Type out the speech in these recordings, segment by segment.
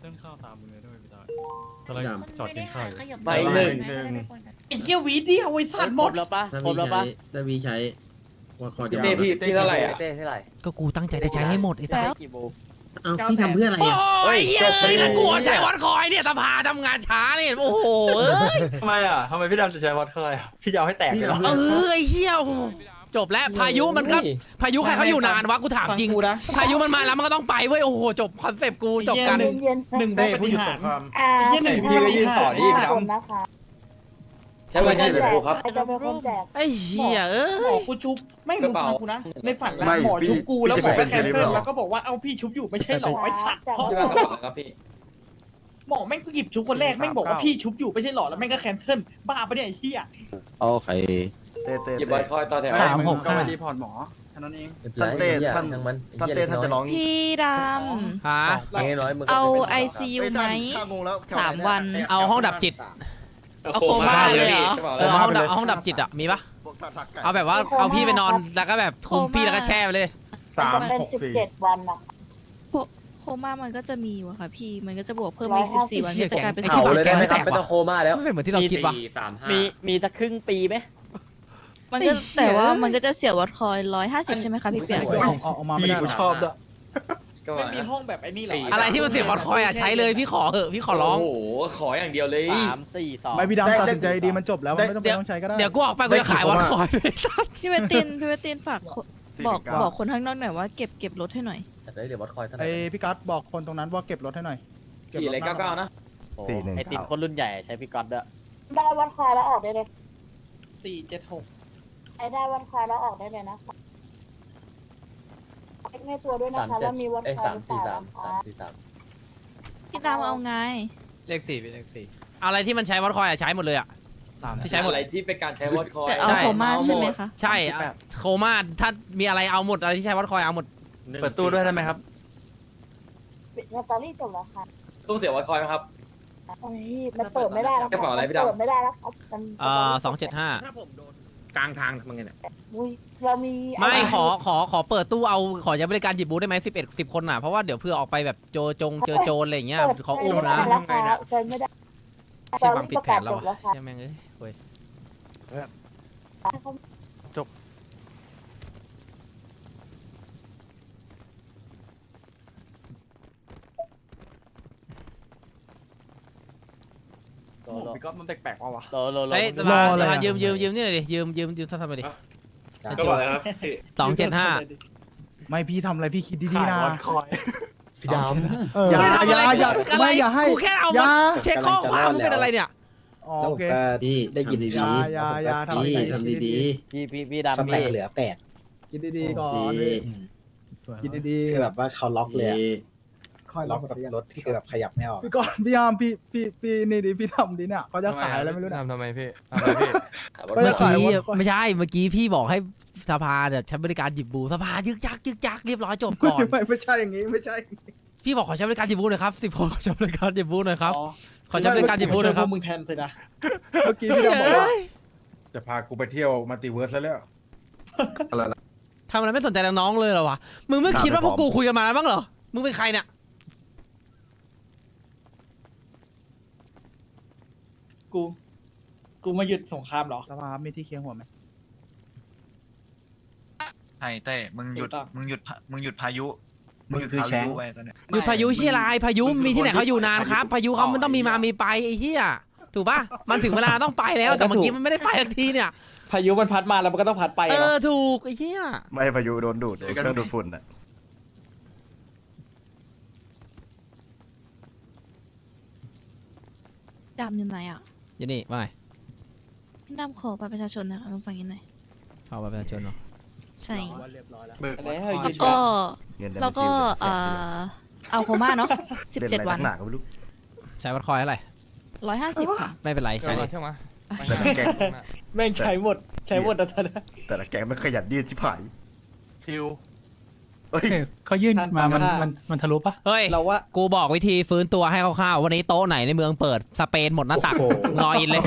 เส้นข้าวตามมึงเลยด้วยพี่ตายกำลังจอดกินข้าวอยู่ ใบหนึ่ง ไอ้เหี้ยหวีเดียวไอ้สัตว์หมด แล้วปะถ้าครมีบแล้วใช้ปะ ถ้ามีใช้ว่าคอจะเต้พี่พี่เท่าไหร่อะเต้เท่าไหร่ก็กูตั้งใจจะใช้ให้หมดไอ้สัส กี่โมเอาพี่ทำเพื่ออะไรอะโอ้ยเหี้ยแล้วกูใช้วัดคอยเนี่ยสภาทำงานช้าเนี่ยโอ้โห เอ้ยทำไมอะทำไมพี่ดำจะใช้วัดเคยอะพี่จะเอาให้แตกพี่เลยเหรอทำเพื่เอออไอ้เหี้ยโอ้โห จบแล้วพายุมันก็พายุใครเขาอยู่นานวะกูถามฟังจริงกูนะ พายุมันมาแล้วมันก็ต้องไปเว้ยโอ้โหจบคอนเซปต์กูจบกันไอ้เหี้ยหนึ่งหนึ่งเต้ปผู้ฏิหยุดหาสรงครามไอ้เหี้ยหนึ่ง พี่ก็ยืนต่อดิพี่ดำนะคะใช้วันที่เป็นครูครับ ใครจะเป็นคนแจก ไอ้เหี้ยเอ้หมอยกูชุบไม่มึงฟังกูนะในฝันแล้วไม่หมอพี่ชุบกูแล้วหมอพี่ก็จะแคนเป็นเซิลเหรอแล้วก็บอกว่าเอาพี่ชุบอยู่ไม่ใช่หรอไอ้สัตว์เพราะที่ว่ากระเป๋าครับพี่ หมอแม่งก็หยิบชุบคนแรกแม่งบอกว่าพี่ชุบอยู่ไม่ใช่หรอแล้วแม่งก็แคนเซิลบ้าปะเนี่ยไอ้เหี้ย โอเค เต้เต้หยิบใบเต้คอยต่อแถวสาม หกก็ไปรีพอร์ตหมอแค่นั้นเองท่านเต้ท่าน ช่างมันท่านเต้ท่านจะร้องพี่ดฮะ ไอ้น้อยมึงำเอาไอซียูไหมข้างงแล้วสามวัน เอาห้องดับจิต เอาโคม่าเลยเหรอเออเอาห้องดับเอาห้องดับจิตอะมีปะพวกท่านทักไก่เอาแบบว่าเอาพี่ไปนอนแล้วก็แบบคุมพี่แล้วก็แช่ไปเลย สามเป็นหกสิบสี่เจ็ดวันอะ โคม่ามันก็จะมีอยู่อะค่ะพี่ มันก็จะบวกเพิ่มอีกสิบสี่วันเหี้ก็ยจะกลายเป็นแกงสิบเผาไอ้เลยแกได้งไหมไม่คแตรับกไม่ว่ะต้องโคม่าแล้ว ไม่เป็นเหมือนที่เราคิดวะมีมีสักครึ่งปีไหม มันก็แต่ว่ามันก็จะเสียวัดคอยร้อยห้าสิบใช่ไหมคะพี่เปียกพี่กูชอบด้วย ก็ไม่มีห้องแบบไอ้นี่หรออะไรที่มันเสียบอลคอยอะใช้เลยพี่ขอเหอะพี่ขอร้อง โอ้โห ขออย่างเดียวเลย สามสี่สองไม่พี่ดำตัดสินใจดีมันจบแล้วมันไม่ต้องไปต้องใช้ก็ได้ เดี๋ยวกูออกไปกูจะขายวอลคอยเลยพี่เวตตินพี่เวตตินฝากคนบอกบอกคนข้างนอกหน่อยว่าเก็บเก็บรถให้หน่อย จัดได้เดี๋ยววัดคอยเท่าไหไอร่พี่กัสบอกคนตรงนั้นว่าเก็บรถให้หน่อยเก็บสี่รถเลยหเก้าเก้านะสี่หนึ่ง ไอติดคนรุ่นใหญ่ใช้พี่ก๊อตด้วยได้วันคอยแล้วออกได้เลยสี่เจ็ดหก ไอได้วันคอยแล้วออกได้เลยนะคะเช็คในตัวด้วยนะสามคะเจ็ดว่ามีวันไอยคอยสามหรือเปสี่ล่าสามนะคะสามสี่สามพี่ดามเอาไง เลขสี่เลขสี่อะไรที่มันใช้วอลคอยอะใช้หมดเลยอะที่ใช้หมด อะไรที่เป็นการใช้วัดคอยแต่เอาใช่โคม่าใช่ไหมคะใช่อะโคม่าถ้ามีอะไรเอาหมดอะไรที่ใช้วอลคอยเอาหมด เปิดตู้ด้วยได้ไหมครับ ปิดสตอรี่จบแล้วค่ะต้องเสียวัดคอยไหมครับ โอ้ยมันเปิดไม่ได้แล้วกระเป๋าอะไรพี่ดำเปิดไม่ได้แล้วครับมันเอ่อสองเจ็ดห้าถ้าผมโดน กลางทางทำไงเนี่ยอุ้ยเรามีไม่ขอขอขอเปิดตู้เอาขอใช้บริการหยิบบูธได้ไหมสิบเอ็ดสิบคนอะเพราะว่าเดี๋ยวเพื่อออกไปแบบโจจงเจอโจรอะไรอย่างเงี้ยเปิดขออุ้มนะใช้ไม่ได้แล้วค่ะใช้ไม่ได้ใช่วางผิดแผนแล้วจบวะค่ะใช่แม่งเอ้ยเว้ย โลโอ้โหโลพี่ก๊อฟมันแปลกๆว่ะวะโลโลโลเฮ้ยสรภาออะไรสภาอะยืมยืมยืมนี่หน่อยดิยืมยืมยืมโทรศัพท์มาดิก็บอกเลยครับสองเจ็ดห้า ไม่พี่ทำอะไรพี่คิดดีๆนะวัดคอย พี่ดำ เอออย่าอย่าอย่าอะไรไม่อย่าให้กูแค่เอาอย่ามาเช็คข้อความมึงเป็นอะไรเนี่ย อ๋อโอเคพี่ได้ยินทำดีอย่าอย่าอย่าๆทำพี่ดีทำดีพี่พี่พี่สดำแต็พี่กเหลือแปดคิดดีๆก่อนดีคิดดีคือแบบว่าเขาล็อกเลยอะๆ ค่อยล็ล็ออกกแบบรถที่คือแบบขยับไม่ออกพี่ก้อนพี่ยามพี่พี่พี่นี่ดิพี่ทำดิเนี่ยเขาจะขายอะไรไม่รู้เนี่ยทำทำไมพี่ทำไมพี่ไม่ได้เมื่อกี้ขายว่าไม่ใช่เมื่อกี้พี่บอกให้สภาเนี่ยใช้บริการหยิบบูสภายึกยักยึกยักเรียบร้อยจบก่อนไม่ไม่ใช่อย่างงี้ไม่ใช่ พี่บอกขอใช้บริการหยิบบูหน่อยครับสิบคนขอใช้บริการหยิบบูหน่อยครับอ๋อขอใช้บริการหยิบบูหน่อยครับช่วพวกมึงแทนเถอะนะเมื่อกี้พี่ดำบอกว่าจะพากูไปเที่ยวมัลติเวิร์สแล้วทำอะไรไม่สนใจน้องๆเลยเหรอวะมึงไม่คิดว่าพวกกูคุยกันมาบ้างเหรอมึงเป็นใครเนี่ย กู กูมาหยุดสงครามเหรอ สภาพมีที่เคียงหัวไหมใช่เต้มึงหยุด ถูกต้อง มึงหยุดพามึงหยุดพายุ มึงหยุดคือพาแช้งยุไว้ตอนเนี้ย หยุดพายุเชี่ยไรพายุมีที่ไหนเขาอยู่นานครับ พายุเขามันต้องมีมามีไปไอ้เหี้ยถูกป่ะมันถึงเวลาต้องไปแล้วแต่เมื่อกี้มันไม่ได้ไปสักทีเนี่ยพายุมันพัดมาแล้วมันก็ต้องพัดไปเอเนาะ อถูกไอ้เหี้ยไม่พายุโดนดูดเครื่องดูดฝุ่นอะ ดำอยู่ไหนอะ อยู่นี่ไม่พี่ดำขอบัตรประชาชนนะคะลองฟังยินหน่อยเอาไปประชาชนเนาะใช่เรียบร้อยแล้วเบิกแล้ววัดคอยยืแล้วนก็เงินในแล้วก็บัญชีเอ่อเอาโคม่าเนาะสิบเล่นเจ็ดอะไรวันันกหนาก็ไม่รู้ใช้วัดคอยเท่าไหร่ร้อยห้าสิบค่ะ ไม่เป็นไรใช้ดิ ใช่ไหมแต่ละแก๊งแม่งใช้หมด ใช้หมดแต่ตอนนั้นแต่ละแก๊งไม่ขยันยืดที่ผายชิว เฮ้ยเขายื่นมา มัน มัน มันทะลุปะเฮ้ย เราว่า กูบอกวิธีฟื้นตัวให้คร่าวๆ วันนี้โต๊ะไหนในเมืองเปิดสเปนหมดหน้าตักงออินเลย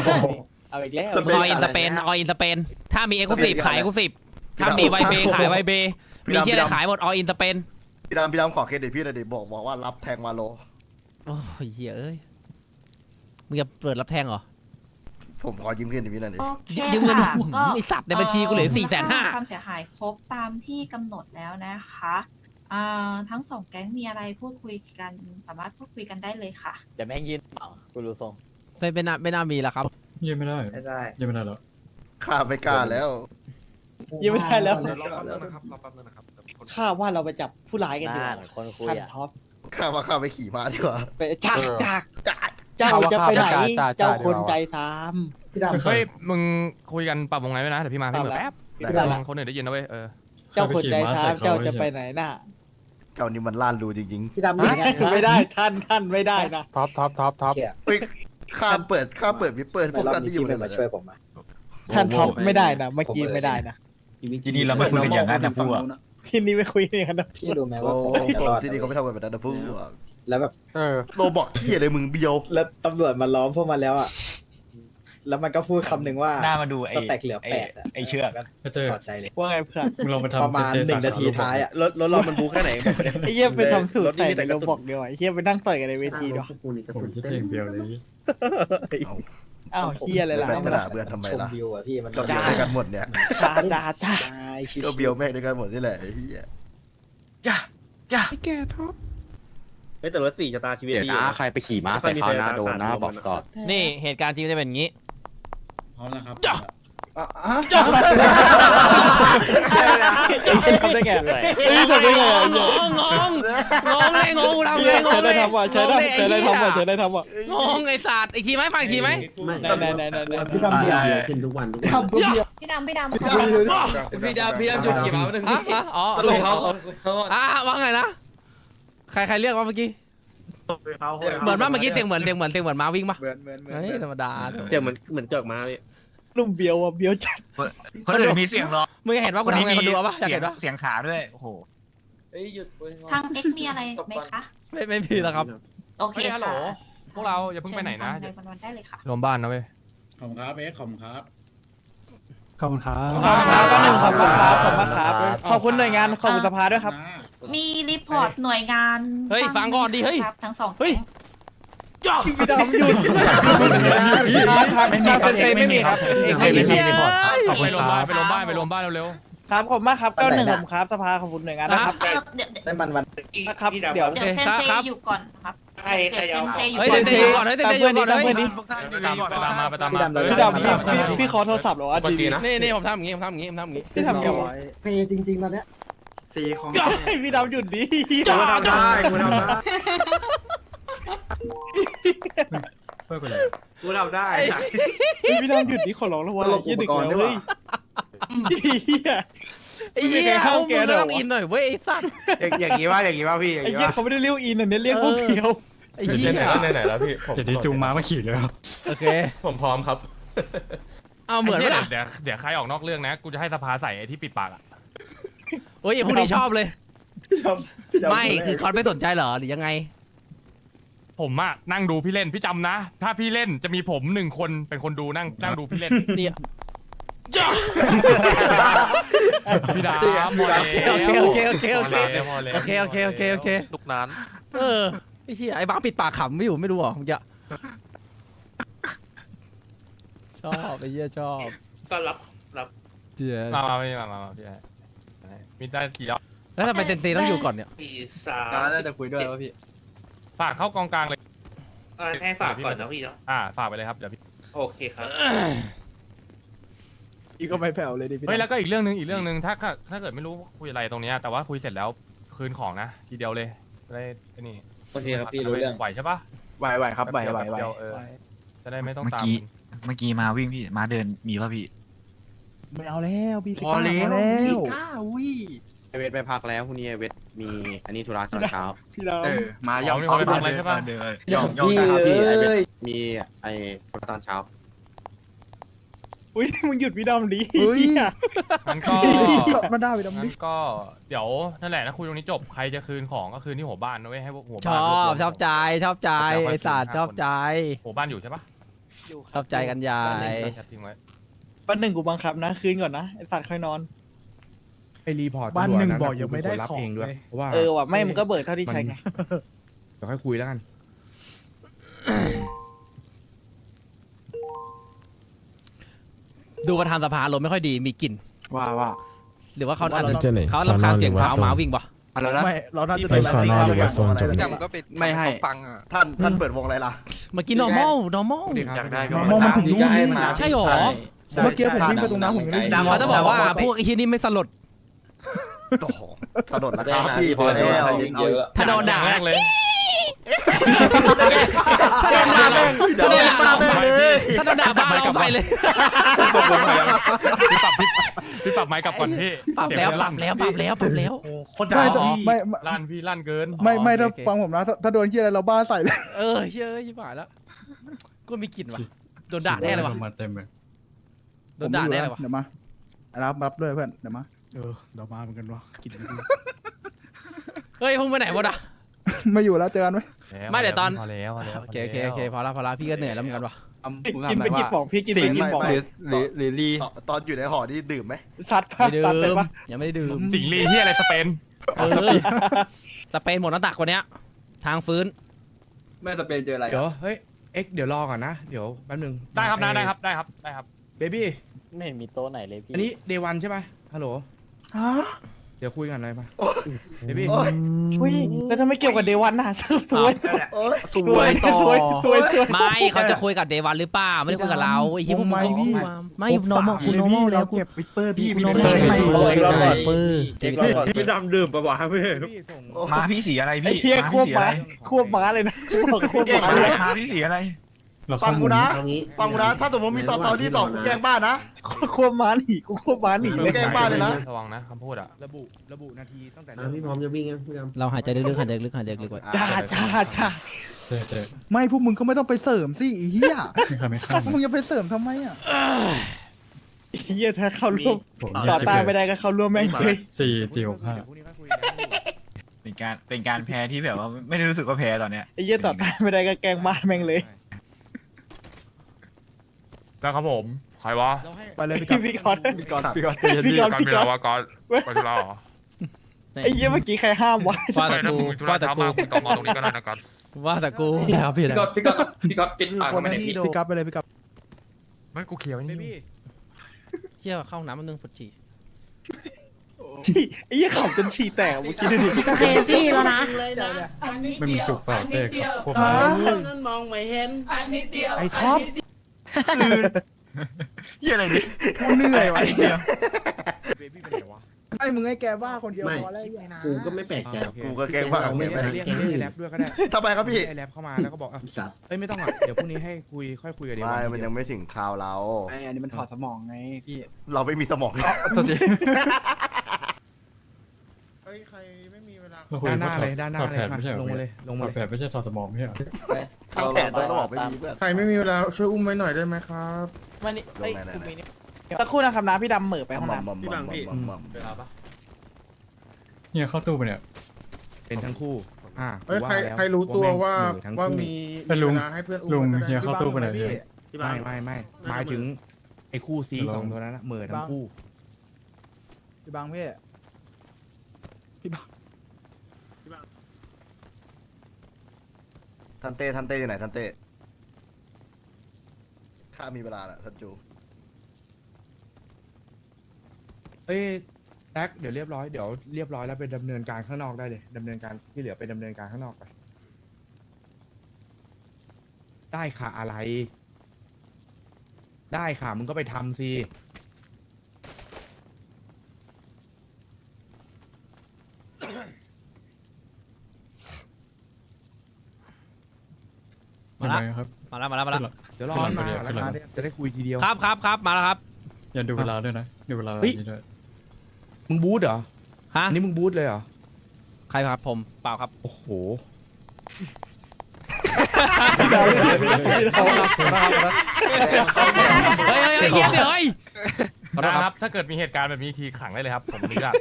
เอาอีกแล้วงออินสเปนออินสเปน ถ้ามีเอ็กซ์คลูซีฟขายเอ็กซ์คลูซีฟถ้ามีไวเบขายไวเบมีเชี่ยอะไรขายหมดออินสเปน พี่ดำพี่ดำขอเครดิตพี่หน่อยดิบอกบอกว่ารับแทงวาโล โอ้ยเหี้ยเอ้ยมึงจะเปิดรับแทงเหรอ ผมขอยืมเงินพี่นั่นเองโอเคยืมเงินค่ะก็ไอสัตว์ในบัญชีกูเหลือสี่แสนห้าความเสียหายครบตามที่กำหนดแล้วนะคะอ่าทั้งสองแก๊งมีอะไรพูดคุยกันสามารถพูดคุยกันได้เลยค่ะ เดี๋ยวแม่งยินเปล่ากูรู้ทรงไม่ไม่น่าไม่น่ามีแล้วครับ ยืมไม่ได้ไม่ได้ยืมไม่ได้แล้วข้าไม่กล้าแล้วยังไม่ได้แล้วรอแป๊บนึงนะครับรอแป๊บนึงนะครับข้าว่าเราไปจับผู้ร้ายกันดีกว่าคนคุยท่านอะท็อปข้าว่าข้าไปขี่ม้าดีกว่าไปจากจาก เจ้าจะไปไหนเจ้าคนใจซ้พี่ดำ เฮ้ยมึงคุยกันปรับวงไหนไว้นะเดี๋ยวพี่มาพี่มาปรับแล้วแป๊บได้ระวังคนอื่นได้ยินนะเว้ยเออำเจ้าคนใจซ้ำเจ้าจะไปไหนน่ะเจ้านี่มันล่านรูจริงพี่ดำนี่ไงไม่ได้ท่านท่านไม่ได้นะ ท็อปท็อปท็อปท็อปๆเฮ้ยข้าเปิดข้าเปิดวิปเปิลพวกรอบท่านนี้ที่อยู่พี่ในไม่มาช่วยผมอะท่านท็อปไม่ได้นะเมื่อกี้ไม่ได้นะที่นี่เราไม่คุยกันอย่างนั้นนะพวกที่นี่ไม่คุยกันนะพี่รู้ไหมโอ้ว่าผมจะรอดที่นี่เขาไม่ทำกันแบบนั้นนะพวก แล้วแบบเออโรบอกขี้อะไรมึงเบียว แล้วตำรวจมาล้อมพวกมันแล้วอะแล้วมันก็พูดคำหนึ่งว่าหน้ามาดูไอ้สแต็กเหลือไอ้แปดะไอ้เชือก ก็ไอ้เต้ยพอใจเลย ว่าไงเพื่อนมึงลองไปทำประมาณเซหนึ่งนาทีท้ายอะ รถรถเรามันบูแค่ไหนไอ้เหี้ยไปทำสูตรใส่ในโรบอกเดียวไอ้เหี้ยไปนั่งต่อยกันในเวทีเดียวพวกกูนี่กระผมสุนคิดเต้นเองเดียวเลยอ้าวเหี้ยอะไรล่ะไปขนาดเพื่อนทำไมชมล่ะวิวอะพี่มันก็เบียวด้วยกันหมดเนี่ยจ้าจ้าจ้า ใช่ชิวๆ ก็เบียวแม่งด้วยกันหมดนี่แหละไอ้เหี้ย จ้าจ้า ไอ้แกท็อป เฮ้ยแต่รถสี่ชะตาชีวิตเดี๋ยวดีนะนะใครไปขี่ม้าใส่เขาหน้าโดนนะบอกก่อนนี่เหตุการณ์จริงจะเป็นอย่างนี้ พร้อมแล้วครับจ้ะ ทำได้ไงเฮ้ยทำได้ไงงงงงงงเลยงงกูทำเลยงใช้งเลได้ยทำว่ะใช้ได้ใช้ได้ทำว่ะใช้ได้ทำว่ะงงไอสัตว์อีกทีไหมฟังอีกทีไหมไม่ไหนไหนไหนไหนไหนพี่ดำเบียร์เบียร์ขึ้นทุกวันทุกวันพี่ดำพี่ดำพี่ดาพี่ดาหยุดขี่ม้าไปหนึ่งฮะฮะอ๋อตลกเขาอะว่าไงนะ ใครใครเรียกว่าเมื่อกี้เหมือนว่าเมื่อกี้เสียงเหมือนเสียงเหมือนเสียงเหมือนมาวิ่งปะเหมือนเหมือนเหมือนเฮ้ยธรรมดาเสียงเหมือนเหมือนเจิกม้าพี่ลุมเบียวอะเบียวจัดคนอื่นมีเสียงร้องมึงอยากเห็นว่ากูทำไงคนดูเอาปะอยากเห็นปะเสียงขาด้วยโอ้โหเฮ้ยหยุดทางเอ็กมีอะไรไหมคะไม่ไม่มีแล้วครับโอเคเฮ้ยฮัลโหลค่ะพวกเราอย่าเพิ่งไปไหนนะเชิญทำในวันๆได้เลยค่ะรวมบ้านนะเว้ยขอบคุณครับเอ๊ะขอบคุณครับ ขอบคุณครับ ขอบคุณครับก็หนึ่งขอบคุณครับขอบคุณครับขอบคุณหน่วยงานขอบคุณสภาด้วยครับ มีรีพอร์ตหน่วยงานเฮ้ยฟังก่อนดิเฮ้ย ครับทั้งสองเฮ้ยแก๊งจ้าพี่ดำหยุดครับครับชาวเซนเซไม่มีครับเอกไอ้ไม่มีเหี้ยขอบคุณครับไปรวมบ้านไปรวมบ้านไปรวมบ้านเร็วครับขอบมากครับก็หนึ่งขอบคุณครับสภาขอบคุณหน่วยงานนะครับเออเดี๋ยวได้มันวันนะครับเดี๋ยวเดี๋ยวเซนเซอยู่ก่อนครับ ใครใครเดี๋ยวเอาเซนเซอยู่เฮ้ยก่อนเต้นๆก่อนเฮ้ยเต้นๆก่อนเฮ้ยเพื่อนดิๆไปตามไปตามมาไปตามมาพี่ดำเลยพี่ดำพี่พี่พี่ขอโทรศัพท์เหรอวะคนจีนนะนี่นี่ผมทำอย่างงี้ผมทำอย่างงี้ผมทำอย่างงี้พี่ทำไงวะเซจริงๆตอนเนี้ยสีของพี่ดำหยุดดิกูทำได้กูทำได้เพื่อนกูเลยกูทำได้พี่ดำหยุดดิขอร้องแล้ววะยี่ดึกแล้วเฮ้ยเฮีย ไอ้เหี้ยไม่มีใครห้าเอามแกมึงหรอต้องอินหน่อยเว้ยไอ้สัตว์อย่างนี้ว่าอย่างนี้ว่าพี่อย่างไอ้นี้เหี้ยว่าเขาไม่ได้เรียกอินอันนี้เรียกพวกเพียวไอ้เหี้ยไหนแล้วพี่เดี๋ยวนี้จูงม้ามาขี่เลยครับโอเค ผมพร้อมครับ เอาเหมือนไหมล่ะเดี๋ยวเดี๋ยวใครออกนอกเรื่องนะ กูจะให้สภาใส่ไอ้ที่ปิดปากอะโอ้ยอย่าพูดที่ชอบเลย ไม่คือคอนไม่สนใจเหรอหรือยังไง ผมอะนั่งดูพี่เล่นพี่จำนะ ถ้าพี่เล่นจะมีผมหนึ่งคนเป็นคนดูนั่งนั่งดูพี่เล่น เนี่ย พี่ดาพอแล้วโอเคโอเคโอเคโอเคพอแล้วโอเคโอเคโอเคโอเคลูกนั้น เออไอ้เหี้ยไอ้บ้าปิดปากขำไม่อยู่ไม่รู้เหรอมึงจะชอบไอ้เหี้ยชอบก็รับรับเจี๊ยมามาพี่มามามาพี่ให้มีได้กี่รอบแล้วทำไมเซนเซต้องอยู่ก่อนเนี่ยสี่สามน่าจะคุยด้วยว่าพี่ฝากเข้ากองกลางเลยให้ฝากก่อนนะพี่เนาะอ่าฝากไปเลยครับเดี๋ยวพี่โอเคครับ พี่ก็ไม่แผ่วเลยดิพี่เฮ้ยแล้วก็อีกเรื่องหนึ่งอีกเรื่องหนึ่งถ้าถ้าถ้าเกิดไม่รู้คุยอะไรตรงเนี้ยแต่ว่าคุยเสร็จแล้วคืนของนะ ทีเดียวเลยจะได้ไอ้นี่โอเคครับพี่รู้เรื่องไหวใช่ปะไหวไหวครับไหวไหวไหวแป๊บเดียวเออจะได้ไม่ต้องเมื่อตามกี้เมื่อกี้มาวิ่งพี่มาเดินมีป่ะพี่ไม่เอาแล้วพี่พอแล้วพี่กล้าวิไอเวทไปพักแล้วพรุ่งนี้ไอเวทมีอันนี้ธุระตอนเช้าพี่ดำเออมาอ๋ย่ออมมีคนไปทำอะไรใช่ปะเดินหยอกหยอกครับพี่ไอเวทมีไอธุระตอนเช้า อุ้ยมึงหยุดพี่ดำดิเฮ้ยงั้นก็มาได้ไปดำงั้ดินก็เดี๋ยวนั่นแหละนะคุยตรงนี้จบใครจะคืนของก็คืนที่หัวบ้านนะเว้ยให้พวกหัวชบ้านอรวบมชอบใจชอบใจไอ้สัตว์ชอบใจ หัวบ้านอยู่ใช่ปะชอบใจกันใหญ่ก็แชททิ้งไว้วันหนึ่งกูบังคับนะ คืนก่อนนะไอ้สัตว์ค่อยนอนไอรีพอร์ตบ้านหนึ่งบอกยังไม่ได้ของเลย เออว่ะไม่มึงก็เบิกเท่าที่ใช้ไง เดี๋ยวค่อยคุยแล้วกัน ดูประธานสภาลมณ์ไม่ค่อยดีมีกลิ่น ว่าว่าหรือว่าเขาอาจจะจะไหนเขาลำคาญเสียงเท้าหมาวิ่งปะอะไรนะ ไม่เราน่าจะไปสอนอหรือว่าโซนจบไม่ให้ท่านท่านเปิดวงอะไรล่ะ เมื่อกี้ normal normal อยากได้มองมาถึงนู่นนี่ใช่หรอ เมื่อกี้ผมวิ่งไปตรงนั้นผมยังได้ยินเขาจะบอกว่าพวกไอ้ที่นี่ไม่สลด โอ้โหสะดุดแล้วครับพี่พอแล้ว ถ้าโดนด่า แรนะกเลย ถ้าโดนด่าบ้าเลยถ้าโดนด่าบ้าเราไปเลยพี่ปรับพี่พี่ปรับไม้กลับก่อนพี่ปรับแล้วปรับแล้วปรับแล้วปรับแล้วโอ้โคตรด่าไม่แต่ไม่ไม่ ลั่นพี่ลั่นเกินไม่ไม่ถ้าโอเคฟังผมนะถ้าถ้าโดนเหี้ยอะไรเราบ้าใส่เลยเออเชื่อชิบหายแล้วกูมีกลิ่นว่ะโดนด่าแน่เลยว่ะมาเต็มเลยโดนด่าแน่เลยว่ะเดี๋ยวมารับรับด้วยเพื่อนเดี๋ยวมาเออเดี๋ยวมาเหมือนกันวะกินเฮ้ยพวกไปไหนหมดอะไม่อยู่แล้วเจอกันไหม ไม่เดี๋ยวตอน พอแล้วพอแล้วโอเคโอเคโอเคพอละพอละพี่ก็เหนื่อยแล้วเหมือนกันว่ะกินไปกี่ป๋องพี่กินไปกี่ป๋องหรือหรือหรือรีตอนอยู่ในหอนี่ดื่มไหมซัดปะไม่ดื่ซัดไปมปะยังไม่ได้ดื่มสิงลีที่อะไรสเปนเออสเปนหมดหน้าตักกว่านี้ทางฟื้นไม่สเปนเจออะไรเดี๋ยวเฮ้ยเอ็กเดี๋ยวรอก่อนนะ เดี๋ยวแป๊บนึงได้ครับนะได้ครับได้ครับได้ครับเบบี้ไม่มีโต๊ะไหนเลยพี่อันนี้เดวันใช่ไหมฮัลโหลฮะ เดี๋ยวคุยกันหน่อยปะเบบี้โอ้ยอุ้ยแล้วถ้าไม่เกี่ยวกับเดวันน่ะสวยโอ้ยสวยสวยสวยสวย ไม่เขาจะคุยกับเดวันหรือเปล่าไม่ได้คุยกับเราไอ้ที่พวกมึงเขาพี่ ไม่ normal กู normal แล้วกูเก็บวิเตอร์พี่กูไม่ normal ได้แล้วไม่ไม่ได้เด็กก่อนพี่ดำดื่มปะวะพี่พี่ส่ง มาพี่สีอะไรไอ้พี่เหี้ยมาควบพี่สีม้าอะไรควบม้าเลยนะบอกควบม้ามาเลย มาพี่สีอะไรเรา ฟัข้องมูกูลนะเอางี้ฟังกูนะ ถ้าสมมติมีซอตอรี่ต่อกูแกล้งบ้านนะควบม้าหนีกูควบม้าหนีเดี๋ยวแกล้งบ้านเลยนะระวังนะคำพูดอะ ระบุ ระบุนาทีตั้งแต่อะพี่พร้อมจะวิ่งยังพี่ดำเราหายใจลึกๆหายใจลึกๆหายใจลึกๆไว้จ้าจ้าจ้าเจ๊เจ๊ไม่พวกมึงก็ไม่ต้องไปเสริมสิไอ้เหี้ยไม่เคยไม่ข้ามพวกมึงจะไปเสริมทำไมอะเฮียถ้าเข้าร่วมผมต่อต้านไม่ได้ก็เข้าร่วมแม่งเลยสี่สี่หกห้าเดี๋ยวพรุ่งนี้ค่อยคุยกันเป็นการเป็นการแพ้ที่แบบว่าไม่ได้รู้สึกว่าแพ้ตอนเนี้ยไอ้เฮียต่อต้านไม่ได้ก็แกล้งบ้านแม่งเลย แล้วครับผมใครวะไปเลยพี่พี่กับพี่กอนพี่ก่อนพี่กอนการพี่เป็นกอเรานวะก่อนไปธุระเหรอไอ้เฮียเมื่อกี้ใครห้ามวะว่าแต่ไม่ถ้ากูมึงมีธุระว่าแต่เช้ากูมาคุณต้องมาตรงนี้ก็ได้นะก่อนว่าแต่กูครับพี่พี่ก๊อตพี่ก๊อตพี่ก๊อตปิดปากคนไม่ได้ที่พี่พี่กับไปเลยพี่กับไม่กูเคลียร์ไว้เบนี่บี้เชี่ยเข้าห้องน้ำมันนึงปวดฉี่ฉี่ไอ้เฮียขับจนฉี่แตกเมื่อกี้ดูดิจะเคซี่แล้วนะไม่มีจุกเปล่าเต้ครับพวกฮะนั่นมองไม่เห็นไอ้ท็อป เหี้ยอะไรดิกูเหนื่อยว่ะไอ้เหี้ยเบบี้เป็นไงวะ ไอ้มึงให้แกบ้าคนเดียวไม่ พอแล้วไอ้เหี้ยนะกูก็ไม่แปลกใจโอเคกูก็แกล้งบ้านไม่ไม่ได้ได้เรียกแกงเรียกอื่นไอ้แรปด้วยก็ได้ทำไมครับพี่ไอ้แรปเข้ามาแล้วก็บอกอะสัตว์เอ้ยไม่ต้องอะเดี๋ยวพรุ่งนี้ให้คุยค่อยคุยกับเดไม่วันมันยังไม่ถึงคราวเรา ไอ้อันนี้มันถอดสมองไงพี่เราไม่มีสมองตัวดีเฮ้ยใครไม่มีเวลาเราคุยด้านหน้าเลยด้านหน้าถอดเลยแผนมาไม่ใช่หรอลงมาเลยลงถมาอดเลยแผนไม่ใช่ถอดสมองไม่ใช่เหรอ ทั้งแผนทั้งสมองไม่มีเพื่อน ใครไม่มีเวลาช่วยอุ้มไว้หน่อยได้ไหมครับมานี่เอ้ยลงไหนๆคุณมีนี่ตะครู่นะครับนะพี่ดำเหม่อไปห้องมัมน้ำมัมมัมมัมมัมเนี่ยเข้าตู้ไปเนี่ย เป็นทั้งคู่อ่าเฮ้ยกูใครแล้วใครรู้ตัวว่าแม่งเหนื่อยทั้งว่าคู่มีเป็นลุง เวลาให้เพื่อนอุ้มลุงไว้ก็ได้ เฮียเข้าตู้ไปไหนพี่พี่ไม่ไม่ไม่หมายถึงไอ้คู่ซีสองตัวนั้นนะเหม่อทั้งคู่พี่บังพี่พี่บัง ทันเต้ทันเต้อยู่ไหนทันเต้ข้ามีเวลาแหละทันจู เอ้ยแท็กเดี๋ยวเรียบร้อยเดี๋ยวเรียบร้อยแล้วไปดำเนินการข้างนอกได้เลยดำเนินการที่เหลือไปดำเนินการข้างนอกไป ได้ค่ะอะไร ได้ค่ะมึงก็ไปทำสิ มายังละไงครับ มาละมาละมาละเดี๋ยวรอขึ้นหลังมาไปเดี๋ยวแล้วขึ้นหลังจะได้คุยทีเดียว ครับครับครับมาแล้วครับ อย่าดูเวลาด้วยนะ ดูเวลาเฮ้ย นี้ด้วยมึงบูธเหรอฮะอันนี้มึงบูธเลยเหรอ ใครครับผมเปล่าครับโอ้โหพี่ดำพี่ดำเฮ้ยเฮ้ยเฮ้ยเฮียเดี๋ยวเฮ้ยขอโทษนะคครัรับบถ้าเกิดมีเหตุการณ์แบบนี้ทีขังได้เลยครับ ผมอนุญาต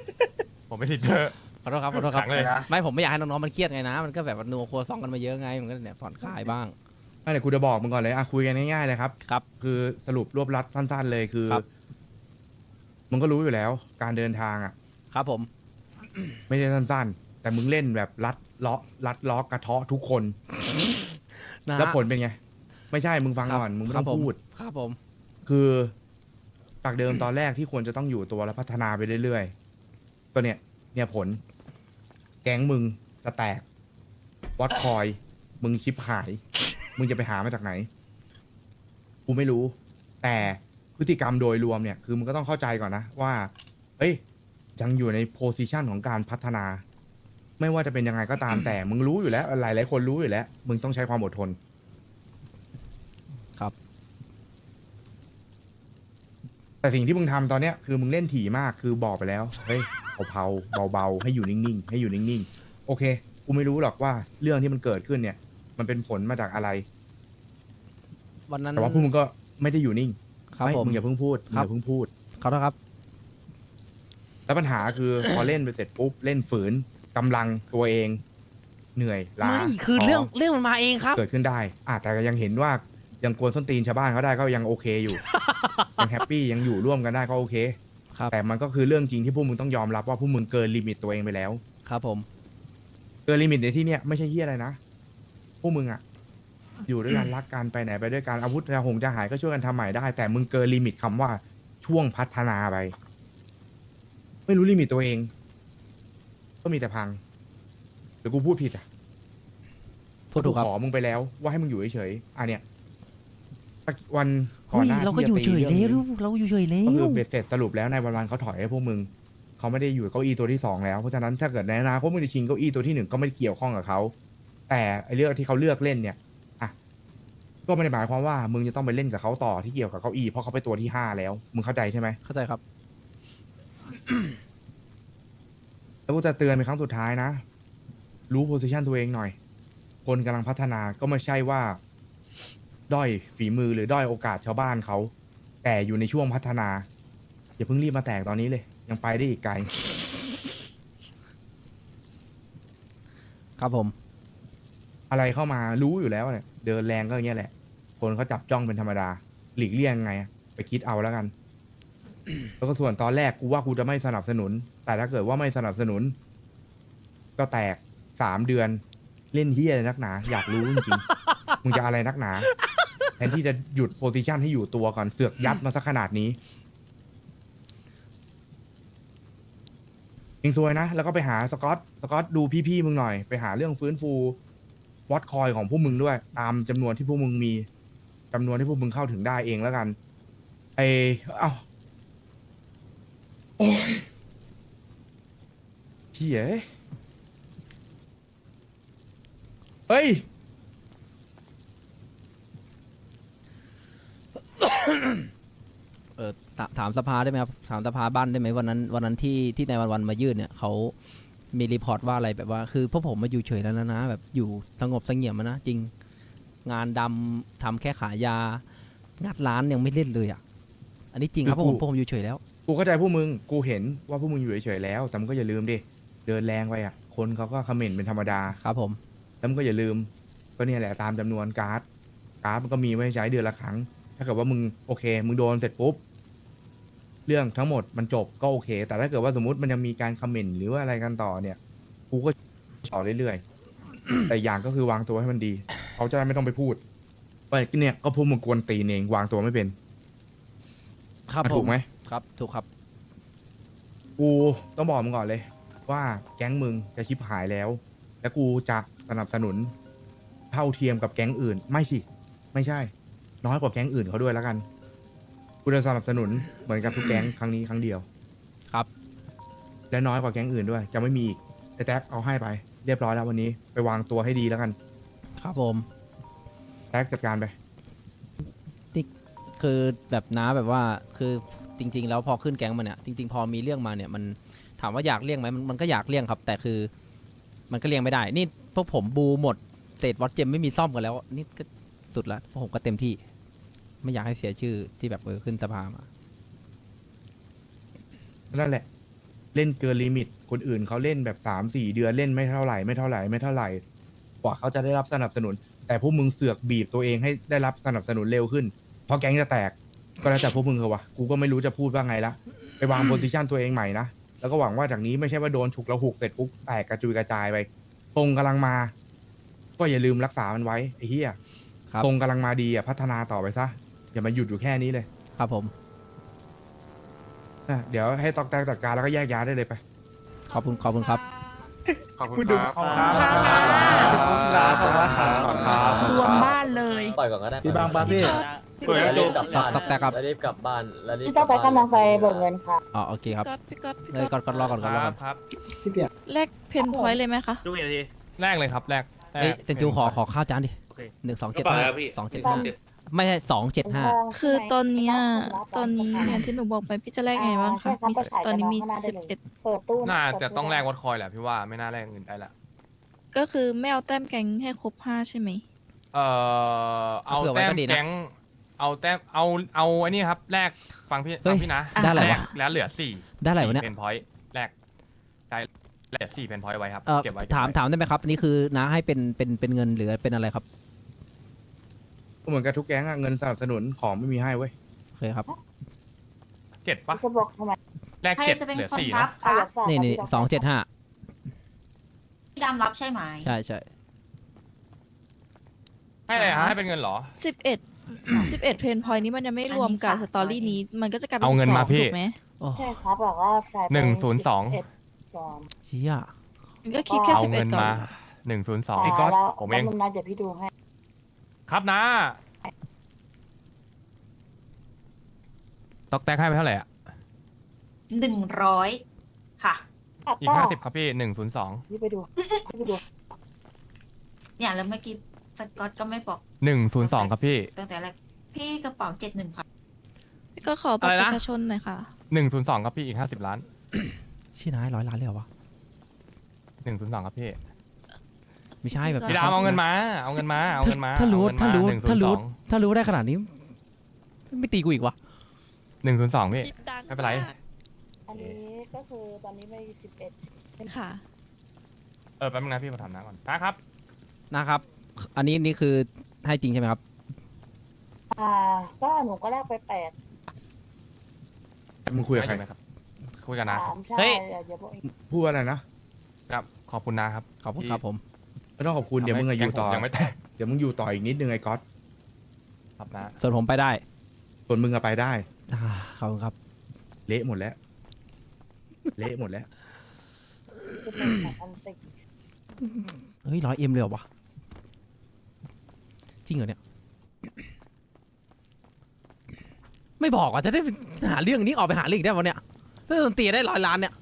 ผมไม่ติดเธอ ขอโทษครับขอโทษครับขังเลยนะ ไม่ผมไม่อยากให้น้องๆมันเครียดไงนะ มันก็แบบว่านัวครัวซองกันมาเยอะไงมันก็เนี่ยผ่อนคลายบ้าง ไม่เดี๋ยวกูจะบอกมึงก่อนเลยอะคุยกันง่ายๆเลยครับ ครับ คือสรุปรวบรัดสั้นๆเลยคือครับ มึงก็รู้อยู่แล้ว การเดินทางอะ ครับผม ไม่ได้สั้นๆ แต่มึงเล่นแบบรัดเลาะรัดล้อกระเทาะทุกคน นะแล้วผลเป็นไง ไม่ใช่มึงฟังครับก่อนมึงไม่ครัต้บองผมพูด ครับผม คือจากเดิมตอนแรกที่ควรจะต้องอยู่ตัวแล้วพัฒนาไปเรื่อยๆก็เนี่ย เนี่ยผล แก๊งมึงจะแตกวอตคอย มึงชิปหาย มึงจะไปหามาจากไหน กูไม่รู้ แต่พฤติกรรมโดยรวมเนี่ย คือมึงก็ต้องเข้าใจก่อนนะว่า เอ้ย ยังอยู่ในโพสิชันของการพัฒนา ไม่ว่าจะเป็นยังไงก็ตามแต่ มึงรู้อยู่แล้ว หลายหลายๆคนรู้อยู่แล้ว มึงต้องใช้ความอดทน ครับ แต่สิ่งที่มึงทำตอนเนี้ยคือมึงเล่นถี่มาก คือบอกไปแล้ว เฮ้ยเผาๆเบาๆ ให้อยู่นิ่งๆ ให้อยู่นิ่งๆ โอเค กูไม่รู้หรอกว่าเรื่องที่มันเกิดขึ้นเนี่ย มันเป็นผลมาจากอะไร วันนั้นแต่ว่าพวกมึงก็ไม่ได้อยู่นิ่งครับไม่ผม มึงอย่าเพิ่งพูดมึงครัอบ ย่าเพิ่งพูด ขอโทษครับ แล้วปัญหาคือ พอเล่นไปเสร็จปุ๊บเล่นฝืนกำลังตัวเอง เหนื่อยล้าไม่คือเรื่องเรื่องมันมาเองครับ เกิดขึ้นได้อะแต่ก็ยังเห็นว่ายังกวนส้นตีนชาวบ้านเขาได้ก็ยังโอเคอยู่ ยังแฮปปี้ยังอยู่ร่วมกันได้ก็โอเค ครับ แต่มันก็คือเรื่องจริงที่พวกมึงต้องยอมรับว่าพวกมึงเกินลิมิตตัวเองไปแล้ว ครับผม เกินลิมิตในที่เนี้ยไม่ใช่เฮียอะไรนะ พวกมึงอะอยู่ด้วยกันรักกันไปไหนไปด้วยกันอาวุธจะหงจะหายก็ช่วยกันทำใหม่ได้ แต่มึงเกินลิมิตคำว่าช่วงพัฒนาไป ไม่รู้ลิมิตตัวเอง ก็มีแต่พังหรือกูพูดผิดอะพูดถูกครับ ขอมึงไปแล้ว ว่าให้มึงอยู่เฉยๆอะเนี่ยสักวันก่อนเฮ้ยหน้าเราก็ที่อจะยู่ตีเฉยเรื่องแล้วนี้เราอยู่เฉยแล้ก็คือว เบ็ดเสร็จสรุปแล้วในายวันวันๆเขาถอยให้พวกมึงเขาไม่ได้อยู่เก้าอี้ตัวที่สองแล้วเพราะฉะนั้นถ้าเกิดในอนาคตมึงจะชิงเก้าอี้ตัวที่หนึ่งก็ไม่ได้เกี่ยวข้องกับเขา แต่ไอ้เรื่องที่เขาเลือกเล่นเนี่ยอะก็ไม่ได้หมายความว่ามึงจะต้องไปเล่นกับเขาต่อที่เกี่ยวกับเก้าอี้เพราะเขาไปตัวที่ห้าแล้ว มึงเข้าใจใช่ไหมเข้าใจครับ แล้วกูจะเตือนเป็นครั้งสุดท้ายนะ รู้โพสิชันตัวเองหน่อย คนกำลังพัฒนาก็ไม่ใช่ว่า ด้อยฝีมือหรือด้อยโอกาสชาวบ้านเขา แต่อยู่ในช่วงพัฒนา อย่าเพิ่งรีบมาแตกตอนนี้เลย ยังไปได้อีกไกล ครับผม อะไรเข้ามารู้อยู่แล้วเนี่ยเดินแรงก็อย่างเงี้ยแหละ คนเขาจับจ้องเป็นธรรมดา หลีกเลี่ยงไง ไปคิดเอาแล้วกัน แล้วก็ส่วนตอนแรกกูว่ากูจะไม่สนับสนุน แต่ถ้าเกิดว่าไม่สนับสนุน ก็แตกสามเดือนเล่นเฮียอะไรนักหนา อยากรู้จริงๆมึงจะอะไรนักหนาแทนที่จะหยุดโพซิชันให้อยู่ตัวก่อนเสือกยัดมาสักขนาดนี้ยิงซวยนะ แล้วก็ไปหาสกอตสกอตดูพี่ๆมึงหน่อย ไปหาเรื่องฟื้นฟู วอตคอยของพวกมึงด้วย ตามจำนวนที่พวกมึงมีจำนวนที่พวกมึงเข้าถึงได้เองแล้วกัน ไอเอ้าโอ้ยเฮียเอ้เฮ้ย เออถามถามสภาได้ไหมครับ ถามสภาบ้านได้ไหมวันนั้นวันนั้นที่ที่ในวันวันมายื่นเนี่ยเขา มีรีพอร์ตว่าอะไรแบบว่า คือพวกผมมาอยู่เฉยแล้วนะนะ แบบอยู่สงบเสงี่ยมอะนะจริง งานดำทำแค่ขายยา งัดร้านยังไม่เล่นเลยอะ อันนี้จริงครับพวกผมพวกผมอยู่เฉยแล้ว กูเข้าใจพวกมึง กูเห็นว่าพวกมึงอยู่เฉยๆแล้ว แต่มึงก็อย่าลืมดิ เดินแรงไปอะ คนเขาก็คอมเมนต์เป็นธรรมดา ครับผม แล้วมึงก็อย่าลืม ก็เนี่ยแหละตามจำนวนการ์ด การ์ดมันก็มีไว้ใช้เดือนละครั้ง ถ้าเกิดว่ามึงโอเค มึงโดนเสร็จปุ๊บ เรื่องทั้งหมดมันจบก็โอเค แต่ถ้าเกิดว่าสมมติมันยังมีการคอมเมนต์หรือว่าอะไรกันต่อเนี่ยกูก็ต่อเรื่อยๆ แต่อย่างก็คือวางตัวให้มันดี เขาจะได้ไม่ต้องไปพูดว่าเนี่ยก็พูดมึงกวนตีนเองวางตัวไม่เป็นครับอะผถูกไหมครับ ถูกครับ กูต้องบอกมึงก่อนเลย ว่าแก๊งมึงจะชิบหายแล้ว และกูจะสนับสนุน เท่าเทียมกับแก๊งอื่น ไม่สิ ไม่ใช่ น้อยกว่าแก๊งอื่นเขาด้วยแล้วกัน กูจะสนับสนุนเหมือนกับทุกแก๊งครั้งนี้ครั้งเดียว ครับ และน้อยกว่าแก๊งอื่นด้วย จะไม่มีอีกไอ้แท็กเอาให้ไป เรียบร้อยแล้ววันนี้ไปวางตัวให้ดีแล้วกันครับผม แท็กจัดการไป คือแบบน้าแบบว่าคือจริง ๆ แล้วพอขึ้นแก๊งมาเนี่ยจริง ๆ พอมีเรื่องมาเนี่ยมันถามว่าอยากเลี่ยงไหมมันมันก็อยากเลี่ยงครับ แต่คือ มันก็เลี่ยงไม่ได้ นี่พวกผมบูหมดเตดวอตเจมไม่มีซ่อมกันแล้ว นี่ก็สุดละพวกผมก็เต็มที่ ไม่อยากให้เสียชื่อที่แบบเออขึ้นสภามานั่นแหละ เล่นเกินลิมิต คนอื่นเขาเล่นแบบสามสี่เดือนเล่นไม่เท่าไหร่ไม่เท่าไหร่ไม่เท่าไหร่กว่าเขาจะได้รับสนับสนุน แต่พวกมึงเสือกบีบตัวเองให้ได้รับสนับสนุนเร็วขึ้น เพราะแก๊งจะแตก ก็แล้วแต่พวกมึงเหรอวะกูก็ไม่รู้จะพูดว่าไงละไปวางโพสิชันตัวเองใหม่นะแล้วก็หวังว่าจากนี้ไม่ใช่ว่าโดนฉุกแล้วหุกเสร็จปุ๊บแตกกระจุยกระจายไปตรงกำลังมา ก็อย่าลืมรักษามันไว้ไอ้เหี้ยครับตรงกำลังมาดีอะพัฒนาต่อไปซะ อย่ามาหยุดอยู่แค่นี้เลยครับผมอะเดี๋ยวให้ตอกแตกจัดการแล้วก็แยกย้ายได้เลยไป ขอบคุณขอบคุณครับ ขอบคุณครับขอบคุณครับขอบคุณครับขอบคุณครับรวมบ้านเลย ปล่อยก่อนก็ได้พี่บางปะพี่แล้วรีบกลับบ้านตอกแตกครับ แล้วรีบกลับบ้านแล้วรีบพี่ต้องไปกำลังไปเบิกเงินค่ะ อ๋อโอเคครับก๊อตพี่ก๊อตพี่เฮ้ยก๊อตก่อนก่อนรอก่อนก่อนรอก่อนครับพี่เปียกแลกเพนพอยต์เลยไหมคะ ดูกี่นาทีแรกเลยครับแรกแรก เอ้ยเซนจูขอขอข้าวจานดิโอเค หนึ่งสองเจ็ดกระเป๋าห้าแล้วพี่ สองเจ็ดห้า ไม่ใช่สองเจ็ดห้าคือตอนเนี้ยตอนนี้เนี่ยที่หนูบอกไปพี่จะแลกไงบ้างคะมีตอนนี้มีสิบเอ็ดเปิดตู้น่าจะต้องแลกวัดคอยแหละพี่ว่าไม่น่าแลกเงินได้ละก็คือไม่เอาแต้มแก๊งให้ครบห้าใช่ไหมเอ่อเอาแต้มแก๊งเอาแต้มเอาเอาไอ้นี่ครับแลกฟังพี่ฟังพี่นะได้อะไรแลวะกแล้วเหลือสี่ได้อะไรวะเนี่ยเป็นพอยต์แลกได้เหลือสี่เป็นพอยต์ไว้ครับเออเก็บไว้ถามถามได้ไหมครับอันนี้คือน้าให้เป็นเป็นเป็นเงินหรือเป็นอะไรครับก็ เหมือนกับทุกแก๊งอะเงินสนับสนุนของไม่มีให้เว้ยโอเคครับ เจ็ดปะจะบอกทำไมแลกใครเจ็ดจะเป็นเหลือคนสี่รัเนาะบคะนี่นี่สองเจ็ดห้าพี่ดำรับใช่ไหมใช่ใช่ให้อะไรฮะให้เป็นเงินเหรอ สิบเอ็ดสิบเอ็ดเพนพอยต์นี้มันยังไม่รวมกับสตอรี่นี้ มันก็จะกลายเป็นเอาเงินมา12พี่ ถูกไหมโอ้ใช่ครับบอกว่าใส่หนึ่งศูนย์สองก่อนเชี่ยมันก็คิดแค่เอาสิบเอ็เงิดนก่อมานหนึ่งศูนย์สอง ไอ้ก๊อต แล้วผมเอง แล้วงนะเดี๋ยวพี่ดูให้ ครับนะตอกแตกให้ไปเท่าไหร่อะ หนึ่งร้อยค่ะ อีกห้าสิบครับพี่หนึ่งศูนย์สองพี่ไปดูพี่ไปดูเนี่ยแล้วเมื่อกี้สกอตก็ไม่บอกหนึ่งศูนย์สองครับพี่ตั้งแต่แรกพี่กระเป๋าเจ็ดหนึ่งค่ะพี่ก็ขอบัตอะไรรปนะระชาชนหน่อยค่ะหนึ่งศูนย์สองครับพี่อีกห้าสิบล้าน ชี่นายร้อยล้านเลยเหรอวะหนึ่งศูนย์สองครับพี่ ไม่ใช่แบบพี่ดาวเอาเงินมา เอาเงินมา เอาเงินมาถ้ารู้เอเงินถ้ารู้หนึ่งศูถ้านย์สรู้องถ้ารู้ได้ขนาดนี้ ไม่ตีกูอีกวะหนึ่งศูนย์สองพี่ไม่เป็นไรอันนี้ก็คือตอนนี้ไม่สิบเอ็ดค่ะ เออแป๊บนึงนะพี่มาถามน้าก่อนนะครับ นะครับ อันนี้นี่คือให้จริงใช่ไหมครับอ่า ก็หนูก็แลกไปแปดมึงคุยกับใครได้ไหมครับคุยกันนะสามใช่เฮ้ยเดี๋ยวเดี๋ยวบอกอีกพูดว่าอะไรนะ ครับ ขอบคุณนะครับ ขอบคุณครับผม ไม่ต้องขอบคุณเดี๋ยวมึงอะอยู่ต่อ ยังไม่แตกเดี๋ยวมึงอยู่ต่ออีกนิดนึงไอ้ก๊อตครับนะส่วนผมไปได้ส่วนมึงอะไปได้ อ่าขอบคุณครับ เละหมดแล้ว เละหมดแล้ว คือเป็นของอันติกเฮ้ยร้อยเอ็มเลยเหรอวะ จริงเหรอเนี่ย ไม่บอกอะจะได้หาเรื่องนี้ออกไปหาเรื่องอีกได้วะเนี่ยถ้าโดนตีได้ร้อยล้านเนี่ย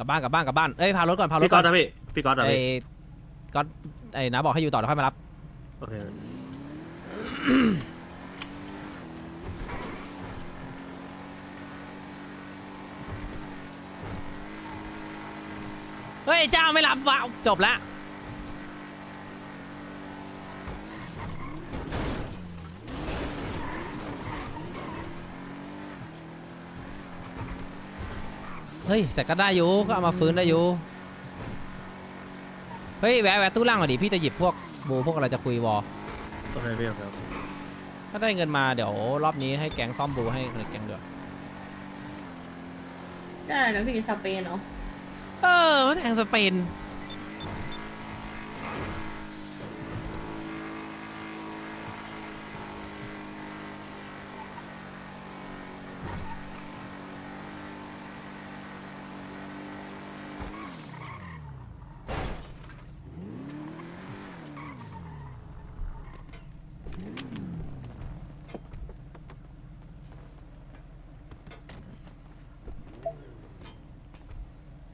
กลับบ้านกลับบ้านกลับบ้านเอ้ยพารถก่อนพารถพี่ก๊ก่ออตนนะพี่พี่ก๊อตนะไอ้พี่ก็ไอ้นะบอกให้อยู่ต่อเดี๋ยวค่อยมารับ โอเคเฮ้ยเจ้าไม่รับวะจบละ เฮ้ยแต่ก็ได้อยู่ก็เอามาฟื้นได้อยู่เฮ้ยแวะแวะตู้ล่างหน่อยดิพี่จะหยิบพวกบูพวกอะไรจะคุยวอโอเคพี่โอเคถ้าได้เงินมาเดี๋ยวรอบนี้ให้แก๊งซ่อมบูให้คนละแก๊งด้วยได้นะพี่สเปนเนาะเออมาแทงสเปน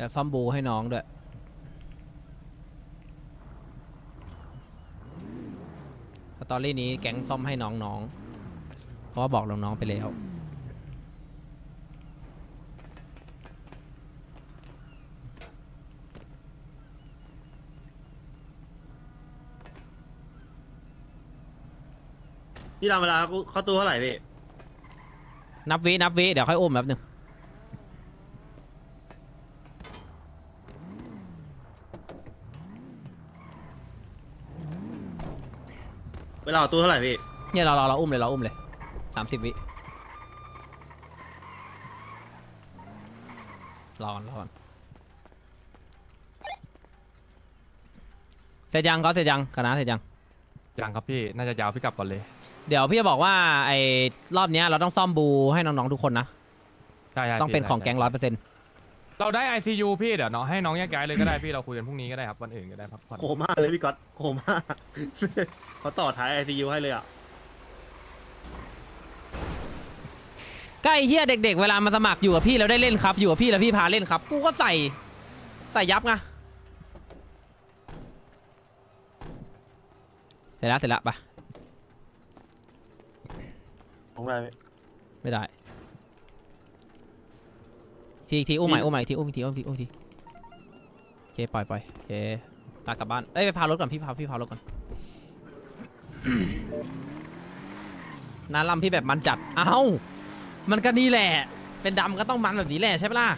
อยากซ่อมบูให้น้องด้วย สตอรี่นี้แก๊งซ่อมให้น้องๆ เพราะว่าบอกน้องๆไปแล้ว พี่ดำเวลาเขาตู้เท่าไหร่พี่ นับวินับวิเดี๋ยวค่อยอุ้มแป๊บหนึง เวลาตู้เท่าไหร่พี่ เนี่ยเราเราเราอุ้มเลยเราอุ้มเลยสามสิบวิรอนรอนเสร็จยังก็เสร็จยังคณะเสร็จยัง ยังครับพี่ น่าจะยาวพี่กลับก่อนเลยเดี๋ยวพี่จะบอกว่าไอ้รอบนี้เราต้องซ่อมบูให้น้องๆทุกคนนะ ใช่ใช่ต้องเป็นของแก๊งร้อยเปอร์เซ็นต์ เราได้ ICU พี่เดี๋ยวน้องให้น้องแยกย้ายเลยก็ได้พี่เราคุยกันพรุ่งนี้ก็ได้ครับวันอื่นก็ได้พักผ่อนโคม่าเลยพี่ก๊อตโคม่า เขาต่อท้ายไอซียูให้เลยอะ ก็ไอ้เฮียเด็ก ๆ เวลามาสมัครอยู่กับพี่แล้วได้เล่นครับ อยู่กับพี่แล้วพี่พาเล่นครับ กูก็ใส่ใส่ยับไงเสร็จแล้วเสร็จแล้วไป ของอะไรพี่ ไม่ได้ ทีอีกทีอุ้มใหม่อุ้มใหม่อีกทีอุ้มอีกทีอุ้มอีกทีอุ้มอีกทีโอเคปล่อยปล่อยโอเคตากลับบ้านเอ้ยไปพารถก่อนพี่พาพี่พารถก่อนนาลำพี่แบบมันจัดเอ้ามันก็นี่แหละ เป็นดำก็ต้องมันแบบนี้แหละใช่ปะล่ะ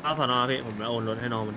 เข้าสอนอพี่ผมจะโอนรถให้น้องมัน